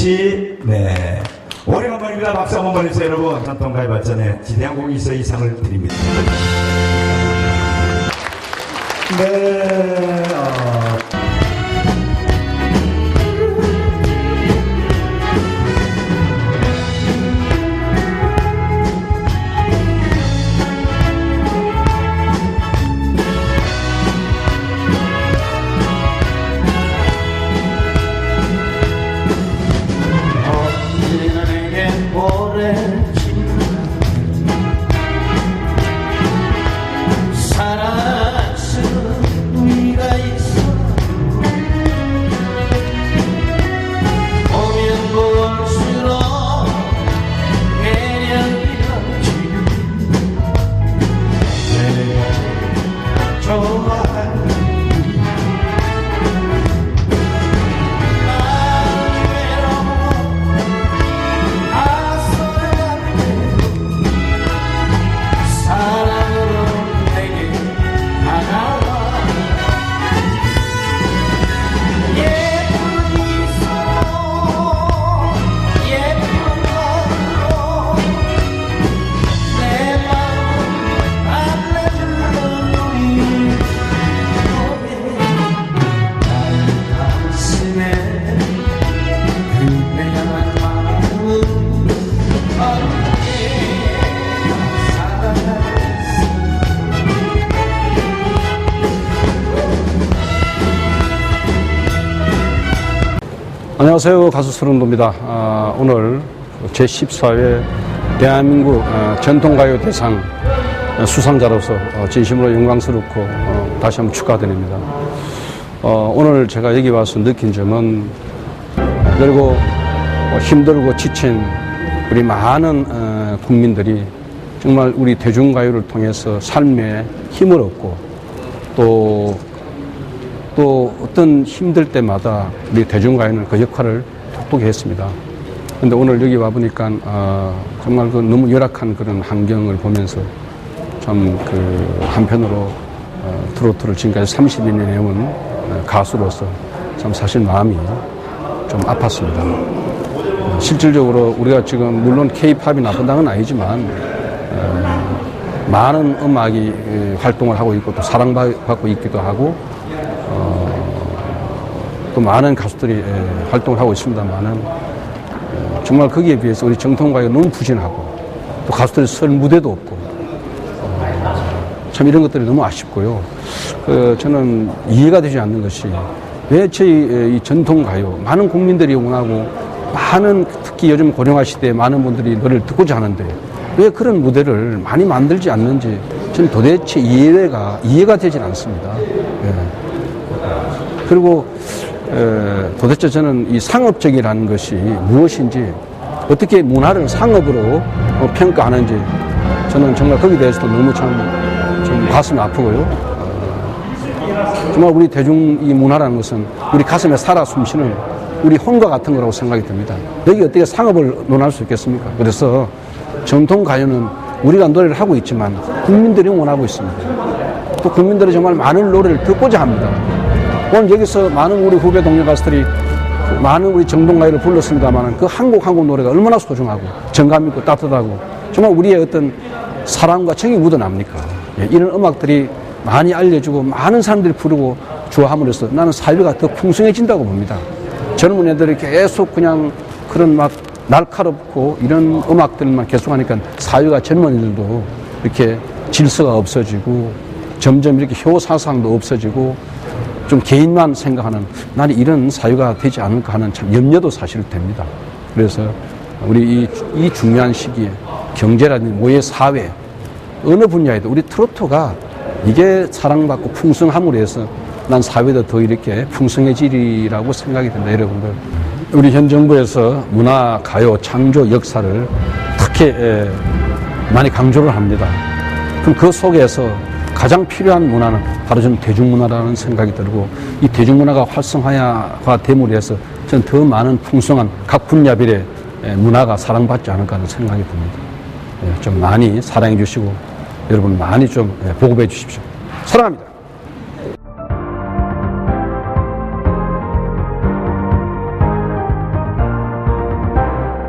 씨, 네. 오래간만입니다. 박수 한번 보내주세요, 여러분. 전통가요 발전에 지대한 곡이 있어 이상을 드립니다. 네, 어, 안녕하세요. 가수 서른도입니다. 아, 오늘 제14회 대한민국 어, 전통가요 대상 수상자로서 어, 진심으로 영광스럽고 어, 다시 한번 축하드립니다. 어, 오늘 제가 여기 와서 느낀 점은 어, 그리고 어, 힘들고 지친 우리 많은 어, 국민들이 정말 우리 대중가요를 통해서 삶에 힘을 얻고 또 또 어떤 힘들 때마다 우리 대중가요는 그 역할을 톡톡히 했습니다. 근데 오늘 여기 와보니까 어, 정말 그 너무 열악한 그런 환경을 보면서 참 그 한편으로 어, 트로트를 지금까지 30년 해온 어, 가수로서 참 사실 마음이 좀 아팠습니다. 어, 실질적으로 우리가 지금 물론 K-팝이 나쁜다는 건 아니지만 어, 많은 음악이 에, 활동을 하고 있고 또 사랑받고 있기도 하고 또 많은 가수들이 에, 활동을 하고 있습니다만은 어, 정말 거기에 비해서 우리 정통가요가 너무 부진하고 또 가수들이 설 무대도 없고 어, 참 이런 것들이 너무 아쉽고요. 그 저는 이해가 되지 않는 것이 왜 저희 에, 이 전통가요 많은 국민들이 원하고 많은 특히 요즘 고령화 시대에 많은 분들이 노래를 듣고자 하는데 왜 그런 무대를 많이 만들지 않는지 저는 도대체 이해가 이해가 되질 않습니다. 예. 그리고 에, 도대체 저는 이 상업적이라는 것이 무엇인지 어떻게 문화를 상업으로 어, 평가하는지 저는 정말 거기에 대해서도 너무 참좀 가슴이 아프고요. 어, 정말 우리 대중 이 문화라는 것은 우리 가슴에 살아 숨쉬는 우리 혼과 같은 거라고 생각이 듭니다. 여기 어떻게 상업을 논할 수 있겠습니까? 그래서 전통 가요는 우리가 노래를 하고 있지만 국민들이 원하고 있습니다. 또 국민들이 정말 많은 노래를 듣고자 합니다. 오늘 여기서 많은 우리 후배 동료 가수들이 그 많은 우리 정동가요를 불렀습니다만 그 한 곡 한 곡 노래가 얼마나 소중하고 정감 있고 따뜻하고 정말 우리의 어떤 사랑과 정이 묻어납니까? 예, 이런 음악들이 많이 알려주고 많은 사람들이 부르고 좋아함으로써 나는 사회가 더 풍성해진다고 봅니다. 젊은 애들이 계속 그냥 그런 막 날카롭고 이런 음악들만 계속 하니까 사회가 젊은이들도 이렇게 질서가 없어지고 점점 이렇게 효사상도 없어지고 좀 개인만 생각하는 나는 이런 사회가 되지 않을까 하는 참 염려도 사실 됩니다. 그래서 우리 이, 이 중요한 시기에 경제라든지 모의 사회 어느 분야에도 우리 트로트가 이게 사랑받고 풍성함으로 해서 난 사회도 더 이렇게 풍성해지리라고 생각이 듭니다, 여러분들. 우리 현 정부에서 문화, 가요, 창조 역사를 특히 에, 많이 강조를 합니다. 그럼 그 속에서 가장 필요한 문화는 바로 저는 대중문화라는 생각이 들고 이 대중문화가 활성화가 됨으로 해서 저는 더 많은 풍성한 각 분야별의 에, 문화가 사랑받지 않을까 하는 생각이 듭니다. 예, 좀 많이 사랑해 주시고 여러분 많이 좀 예, 보급해 주십시오. 사랑합니다.